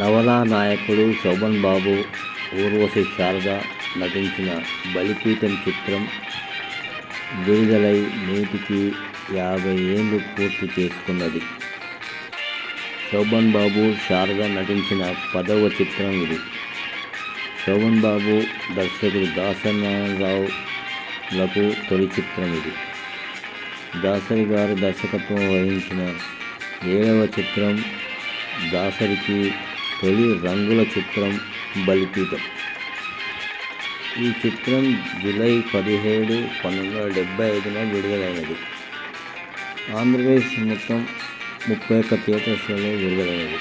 నవలా నాయకుడు శోభన్ బాబు ఊర్వశి శారద నటించిన బలిపీఠం చిత్రం విడుదలై నేటికి యాభై ఏళ్ళు పూర్తి చేసుకున్నది. శోభన్ బాబు శారద నటించిన పదవ చిత్రం ఇది. శోభన్ బాబు దర్శకుడు దాసనారాయణరావులకు తొలి చిత్రం ఇది. దాసరి గారు దర్శకత్వం వహించిన ఏడవ చిత్రం దాసరికి తొలి రంగుల చిత్రం బలిపీఠం. ఈ చిత్రం జూలై పదిహేడు పంతొమ్మిది వందల డెబ్బై ఐదున విడుదలైనది. ఆంధ్రప్రదేశ్ మొత్తం ముప్పై ఒక్క థియేటర్స్లలో విడుదలైనది.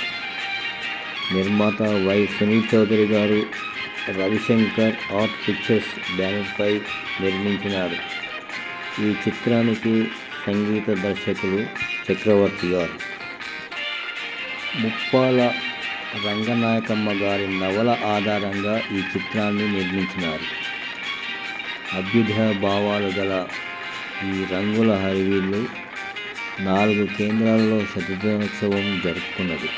నిర్మాత వై సునీల్ చౌదరి గారు రవిశంకర్ ఆర్ట్ పిక్చర్స్ బ్యానర్పై నిర్మించినారు. ఈ చిత్రానికి సంగీత దర్శకులు చక్రవర్తి గారు. ముప్పాల రంగనాయకమ్మ గారి నవల ఆధారంగా ఈ చిత్రాన్ని నిర్మించినారు. అభ్యుదయ భావాలు గల ఈ రంగుల హరివీళ్ళు నాలుగు కేంద్రాల్లో శతదినోత్సవం జరుపుకున్నది.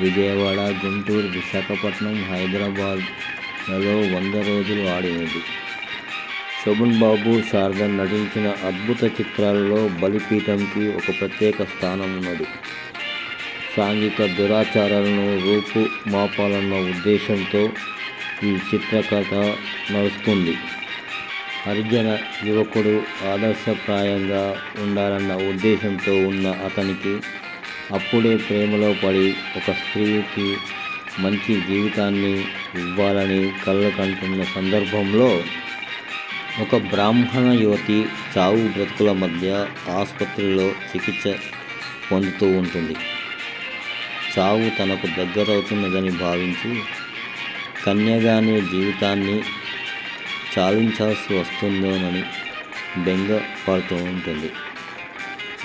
విజయవాడ గుంటూరు విశాఖపట్నం హైదరాబాద్లలో వంద రోజులు ఆడినది. శోభన్ బాబు శారద నటించిన అద్భుత చిత్రాలలో బలిపీఠంకి ఒక ప్రత్యేక స్థానం ఉన్నది. సాంఘిక దురాచారాలను రూపు మాపాలన్న ఉద్దేశంతో ఈ చిత్రకథ నడుస్తుంది. హరిజన యువకుడు ఆదర్శప్రాయంగా ఉండాలన్న ఉద్దేశంతో ఉన్న అతనికి అప్పుడే ప్రేమలో పడి ఒక స్త్రీకి మంచి జీవితాన్ని ఇవ్వాలని కళ్ళు కంటున్న సందర్భంలో ఒక బ్రాహ్మణ యువతి చావు బ్రతుకుల మధ్య ఆసుపత్రిలో చికిత్స పొందుతూ ఉంటుంది. చావు తనకు దగ్గరవుతున్నదని భావించి కన్యగానే జీవితాన్ని చాలించాల్సి వస్తుందోనని బెంగ పడుతూ ఉంటుంది.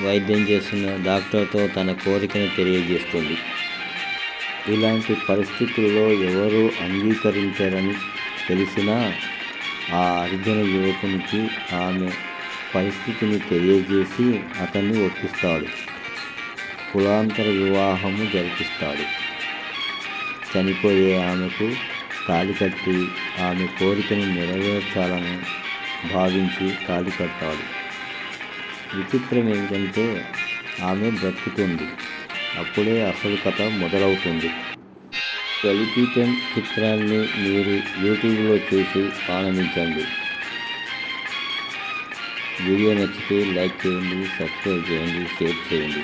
వైద్యం చేస్తున్న డాక్టర్తో తన కోరికను తెలియజేస్తుంది. ఇలాంటి పరిస్థితుల్లో ఎవరు అంగీకరించారని తెలిసినా ఆ అర్జున యువకునికి ఆమె పరిస్థితిని తెలియజేసి అతన్ని ఒప్పిస్తాడు. కులాంతర వివాహము జరిపిస్తాడు. చనిపోయే ఆమెకు తాళి కట్టి ఆమె కోరికను నెరవేర్చాలని భావించి తాళి కట్టాడు విచిత్రం ఏంటంటే ఆమె బ్రతుకుతుంది. అప్పుడే అసలు కథ మొదలవుతుంది. బలిపీఠం చిత్రాన్ని మీరు యూట్యూబ్లో చూసి ఆనందించండి. వీడియో నచ్చితే లైక్ చేయండి సబ్స్క్రైబ్ చేయండి షేర్ చేయండి.